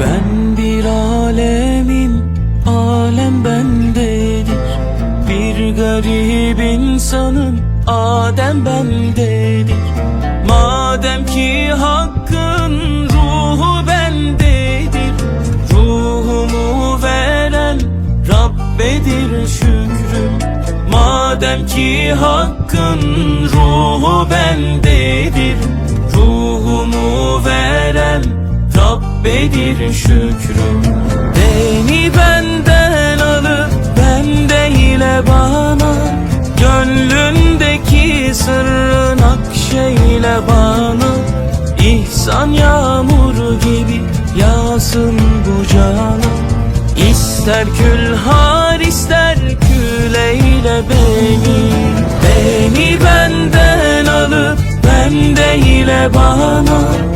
Ben bir alemim, alem bendedir. Bir garip insanım, Adem bendedir. Madem ki hakkın ruhu bendedir Ruhumu veren Rabbedir şükrüm. Madem ki hakkın ruhu bendedir Rabbedir şükrüm Beni benden alıp bende ile bana. Gönlündeki sırrın akşeyle bana. İhsan yağmuru gibi yağsın bu cana İster külhar ister küleyle beni. Beni benden alıp bende ile bana